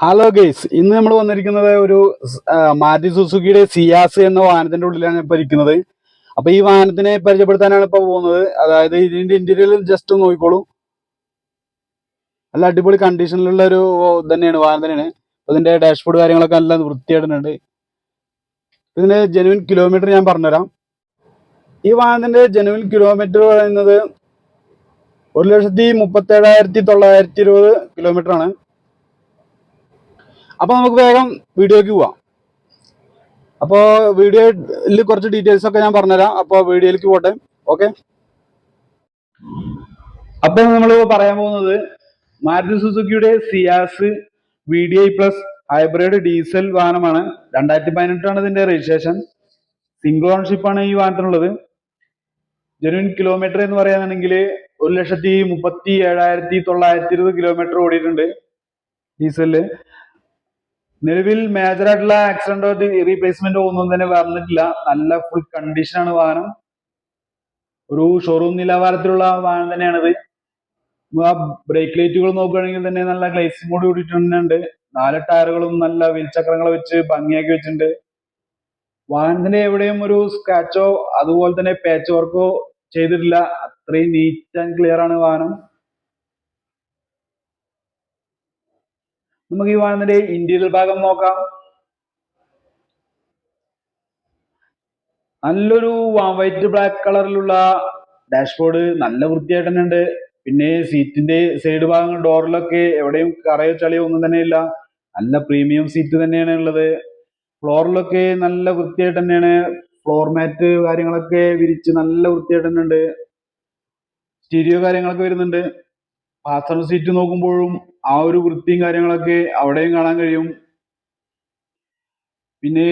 Hello guys ഇന്ന് നമ്മൾ വന്നിരിക്കുന്നത് ഒരു മാറ്റി സുസുക്കിയുടെ സിയാസ് എന്ന വാഹനത്തിന്റെ ഉള്ളിലാണ് ഇപ്പോൾ ഇരിക്കുന്നത്. അപ്പൊ ഈ വാഹനത്തിനെ പരിചയപ്പെടുത്താനാണ് ഇപ്പൊ പോകുന്നത്. അതായത് ഇതിന്റെ ഇന്റീരിയർ ജസ്റ്റ് നോക്കിക്കോളൂ. നല്ല അടിപൊളി കണ്ടീഷനിലുള്ള ഒരു തന്നെയാണ് വാഹനം തന്നെയാണ്. അതിന്റെ ഡാഷ്ബോർഡ് കാര്യങ്ങളൊക്കെ നല്ല വൃത്തിയായിട്ടുണ്ട്. ഇതിന്റെ ജനുവിൻ കിലോമീറ്റർ ഞാൻ പറഞ്ഞുതരാം. ഈ വാഹനത്തിന്റെ ജനുവിൻ കിലോമീറ്റർ പറയുന്നത് ഒരു ലക്ഷത്തി മുപ്പത്തി ഏഴായിരത്തി തൊള്ളായിരത്തി ഇരുപത് കിലോമീറ്റർ ആണ്. അപ്പൊ നമുക്ക് വേഗം വീഡിയോയ്ക്ക് പോവാം. അപ്പോൾ വീഡിയോയിൽ കുറച്ച് ഡീറ്റെയിൽസ് ഒക്കെ ഞാൻ പറഞ്ഞുതരാം. അപ്പോൾ വീഡിയോയിലേക്ക് പോട്ടെ. ഓക്കെ അപ്പോൾ നമ്മൾ പറയാൻ പോകുന്നത് Maruti സുസുക്കിയുടെ Ciaz V D I plus hybrid diesel വാഹനമാണ്. രണ്ടായിരത്തി പതിനെട്ടാണ് ഇതിന്റെ രജിസ്ട്രേഷൻ സിംഗിൾ ഓണർഷിപ്പ് ആണ് ഈ വാഹനത്തിനുള്ളത്. ജനുവിൻ കിലോമീറ്റർ എന്ന് പറയുകയാണെങ്കിൽ ഒരു ലക്ഷത്തി മുപ്പത്തി ഏഴായിരത്തി തൊള്ളായിരത്തി ഇരുപത് കിലോമീറ്റർ ഓടിയിട്ടുണ്ട്. ഡീസലിൽ നിലവിൽ മേജർ ആയിട്ടുള്ള ആക്സിഡന്റോ റീപ്ലേസ്മെന്റോ ഒന്നും തന്നെ വന്നിട്ടില്ല. നല്ല ഫുൾ കണ്ടീഷൻ ആണ് വാഹനം. ഒരു ഷോറൂം നിലവാരത്തിലുള്ള വാഹനം തന്നെയാണിത്. ആ ബ്രേക്ക് ലൈറ്റുകൾ നോക്കുകയാണെങ്കിൽ തന്നെ നല്ല ഗ്ലേസിംഗ് കൂടി കൂടിയിട്ടുണ്ട് നാല് ടയറുകളും നല്ല വീൽചക്രങ്ങൾ വെച്ച് ഭംഗിയാക്കി വെച്ചിട്ടുണ്ട്. വാഹനത്തിന്റെ എവിടെയും ഒരു സ്ക്രാച്ചോ അതുപോലെ തന്നെ പാച്ച് വർക്കോ ചെയ്തിട്ടില്ല. അത്രയും നീറ്റ് ആൻഡ് ക്ലിയർ ആണ് വാഹനം. നമുക്ക് ഈ വാഹനത്തിന്റെ ഇന്റീരിയർ ഭാഗം നോക്കാം. നല്ലൊരു വൈറ്റ് ബ്ലാക്ക് കളറിലുള്ള ഡാഷ്ബോർഡ് നല്ല വൃത്തിയായിട്ട് തന്നെ ഉണ്ട്. പിന്നെ സീറ്റിന്റെ സൈഡ് ഭാഗങ്ങൾ ഡോറിലൊക്കെ എവിടെയും കറയോ ചളിയോ ഒന്നും തന്നെ ഇല്ല. നല്ല പ്രീമിയം സീറ്റ് തന്നെയാണ് ഉള്ളത്. ഫ്ലോറിലൊക്കെ നല്ല വൃത്തിയായിട്ട് തന്നെയാണ്. ഫ്ലോർ മാറ്റ് കാര്യങ്ങളൊക്കെ വിരിച്ച് നല്ല വൃത്തിയായിട്ട് തന്നെ ഉണ്ട്. സ്റ്റീരിയോ കാര്യങ്ങളൊക്കെ വരുന്നുണ്ട്. പാസഞ്ചർ സീറ്റ് നോക്കുമ്പോഴും ആ ഒരു വൃത്തിയും കാര്യങ്ങളൊക്കെ അവിടെയും കാണാൻ കഴിയും. പിന്നെ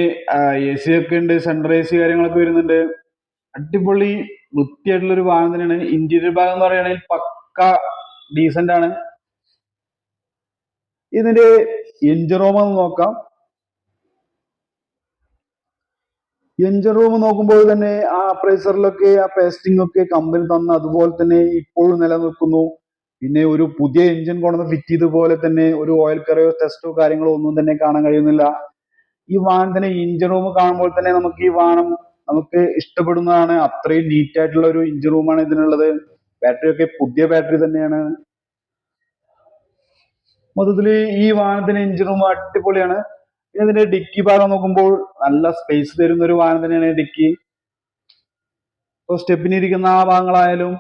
എ സി ഒക്കെ ഉണ്ട് സെൻട്രൽ എ സി കാര്യങ്ങളൊക്കെ വരുന്നുണ്ട്. അടിപൊളി വൃത്തിയായിട്ടുള്ള ഒരു വാഹനം തന്നെയാണ്. ഇന്റീരിയർ ഭാഗം എന്ന് പറയുകയാണെങ്കിൽ പക്ക ഡീസന്റ് ആണ്. ഇതിന്റെ എഞ്ചിൻ റൂം ഒന്ന് നോക്കാം. എഞ്ചിൻ റൂം നോക്കുമ്പോൾ തന്നെ ആ പ്രൈസറിലൊക്കെ ആ പേസ്റ്റിംഗ് ഒക്കെ കമ്പനി തന്ന അതുപോലെ തന്നെ ഇപ്പോഴും നിലനിൽക്കുന്നു. പിന്നെ ഒരു പുതിയ എഞ്ചിൻ കൊണ്ടുവന്ന് ഫിറ്റ് പോലെ തന്നെ ഒരു ഓയിൽ കറിയോ ടെസ്റ്റോ കാര്യങ്ങളോ ഒന്നും തന്നെ കാണാൻ കഴിയുന്നില്ല. ഈ വാഹനത്തിന്റെ എഞ്ചിൻ റൂം കാണുമ്പോൾ തന്നെ നമുക്ക് ഈ വാഹനം നമുക്ക് ഇഷ്ടപ്പെടുന്നതാണ്. അത്രയും നീറ്റ് ആയിട്ടുള്ള ഒരു എഞ്ചിൻ റൂമാണ് ഇതിനുള്ളത്. ബാറ്ററി ഒക്കെ പുതിയ ബാറ്ററി തന്നെയാണ്. മൊത്തത്തിൽ ഈ വാഹനത്തിന്റെ എഞ്ചിൻ റൂം അടിപൊളിയാണ്. പിന്നെ ഇതിന്റെ ഡിക്കി ഭാഗം നോക്കുമ്പോൾ നല്ല സ്പേസ് തരുന്ന ഒരു വാഹനം തന്നെയാണ് ഡിക്കി. ഇപ്പോൾ സ്റ്റെപ്പിനിരിക്കുന്ന ആ ഭാഗങ്ങളായാലും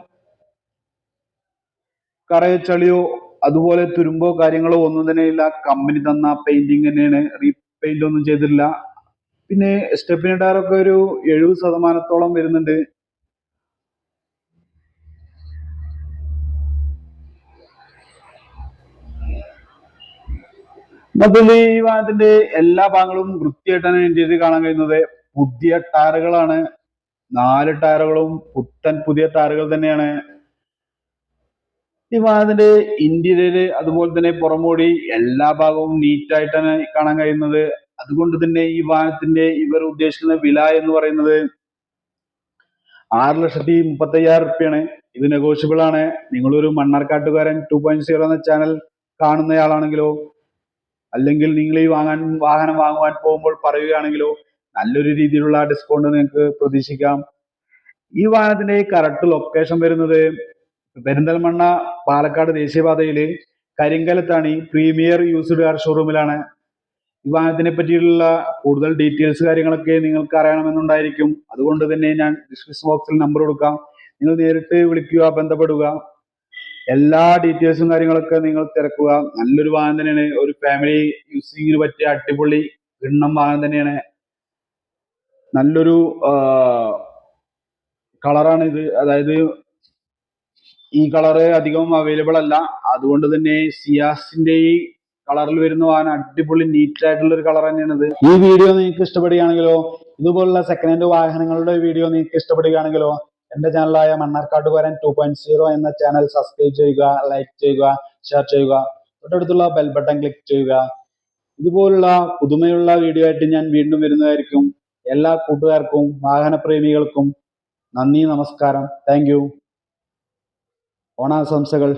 കറയോ ചളിയോ അതുപോലെ തുരുമ്പോ കാര്യങ്ങളോ ഒന്നും തന്നെ ഇല്ല. കമ്പനി തന്ന പെയിന്റിങ് തന്നെയാണ്. റീപെയിന്റ് ഒന്നും ചെയ്തിട്ടില്ല. പിന്നെ സ്റ്റെപ്പിന് ടയറൊക്കെ ഒരു എഴുപത് ശതമാനത്തോളം വരുന്നുണ്ട്. മൊത്തത്തിൽ ഈ വാഹനത്തിന്റെ എല്ലാ ഭാഗങ്ങളും വൃത്തിയായിട്ടാണ് ഇന്ത്യയിൽ കാണാൻ കഴിയുന്നത്. പുതിയ ടയറുകളാണ് നാല് ടയറുകളും പുത്തൻ പുതിയ ടയറുകൾ തന്നെയാണ്. ഈ വാഹനത്തിന്റെ ഇന്റീരിയർ അതുപോലെ തന്നെ പുറമോടി എല്ലാ ഭാഗവും നീറ്റായിട്ടാണ് കാണാൻ കഴിയുന്നത്. അതുകൊണ്ട് തന്നെ ഈ വാഹനത്തിന്റെ ഇവർ ഉദ്ദേശിക്കുന്ന വില എന്ന് പറയുന്നത് ആറ് ലക്ഷത്തി മുപ്പത്തി അയ്യായിരം റുപ്യാണ് ഇത് നെഗോഷ്യബിൾ ആണ്. നിങ്ങളൊരു മണ്ണാർക്കാട്ടുകാരൻ ടു പോയിന്റ് സീറോ എന്ന ചാനൽ കാണുന്നയാളാണെങ്കിലോ അല്ലെങ്കിൽ നിങ്ങൾ ഈ വാങ്ങാൻ വാഹനം വാങ്ങുവാൻ പോകുമ്പോൾ പറയുകയാണെങ്കിലോ നല്ലൊരു രീതിയിലുള്ള ഡിസ്കൗണ്ട് നിങ്ങൾക്ക് പ്രതീക്ഷിക്കാം. ഈ വാഹനത്തിന്റെ കറക്റ്റ് ലൊക്കേഷൻ വരുന്നത് പെരിന്തൽമണ്ണ പാലക്കാട് ദേശീയപാതയിൽ കരിങ്കലത്താണ് ഈ പ്രീമിയർ യൂസ്ഡ് കാർ ഷോറൂമിലാണ് ഈ വാഹനത്തിനെ പറ്റിയുള്ള കൂടുതൽ ഡീറ്റെയിൽസ് കാര്യങ്ങളൊക്കെ നിങ്ങൾക്ക് അറിയണമെന്നുണ്ടായിരിക്കും. അതുകൊണ്ട് തന്നെ ഞാൻ ഡിസ്ക്രിപ്ഷൻ ബോക്സിൽ നമ്പർ കൊടുക്കാം. നിങ്ങൾ നേരിട്ട് വിളിക്കുക ബന്ധപ്പെടുക. എല്ലാ ഡീറ്റെയിൽസും കാര്യങ്ങളൊക്കെ നിങ്ങൾ തിരക്കുക. നല്ലൊരു വാഹനം തന്നെയാണ്. ഒരു ഫാമിലി യൂസിങ്ങിന് പറ്റിയ അടിപൊളി എണ്ണം വാഹനം തന്നെയാണ്. നല്ലൊരു കളറാണ് ഇത്. അതായത് ഈ കളറ് അധികം അവൈലബിൾ അല്ല. അതുകൊണ്ട് തന്നെ സിയാസിന്റെ ഈ കളറിൽ വരുന്ന വാഹനം അടിപൊളി നീറ്റ് ആയിട്ടുള്ള ഒരു കളർ തന്നെയാണ് ഈ വീഡിയോ നിങ്ങൾക്ക് ഇഷ്ടപ്പെടുകയാണെങ്കിലോ ഇതുപോലുള്ള സെക്കൻഡ് ഹാൻഡ് വാഹനങ്ങളുടെ വീഡിയോ നിങ്ങൾക്ക് ഇഷ്ടപ്പെടുകയാണെങ്കിലോ എന്റെ ചാനലായ മണ്ണാർക്കാട്ടുകാരൻ ടു പോയിന്റ് സീറോ എന്ന ചാനൽ സബ്സ്ക്രൈബ് ചെയ്യുക ലൈക്ക് ചെയ്യുക ഷെയർ ചെയ്യുക. തൊട്ടടുത്തുള്ള ബെൽ ബട്ടൺ ക്ലിക്ക് ചെയ്യുക. ഇതുപോലുള്ള പുതുമയുള്ള വീഡിയോ ആയിട്ട് ഞാൻ വീണ്ടും വരുന്നതായിരിക്കും. എല്ലാ കൂട്ടുകാർക്കും വാഹനപ്രേമികൾക്കും നന്ദി നമസ്കാരം. താങ്ക് ഓണാശംസകൾ.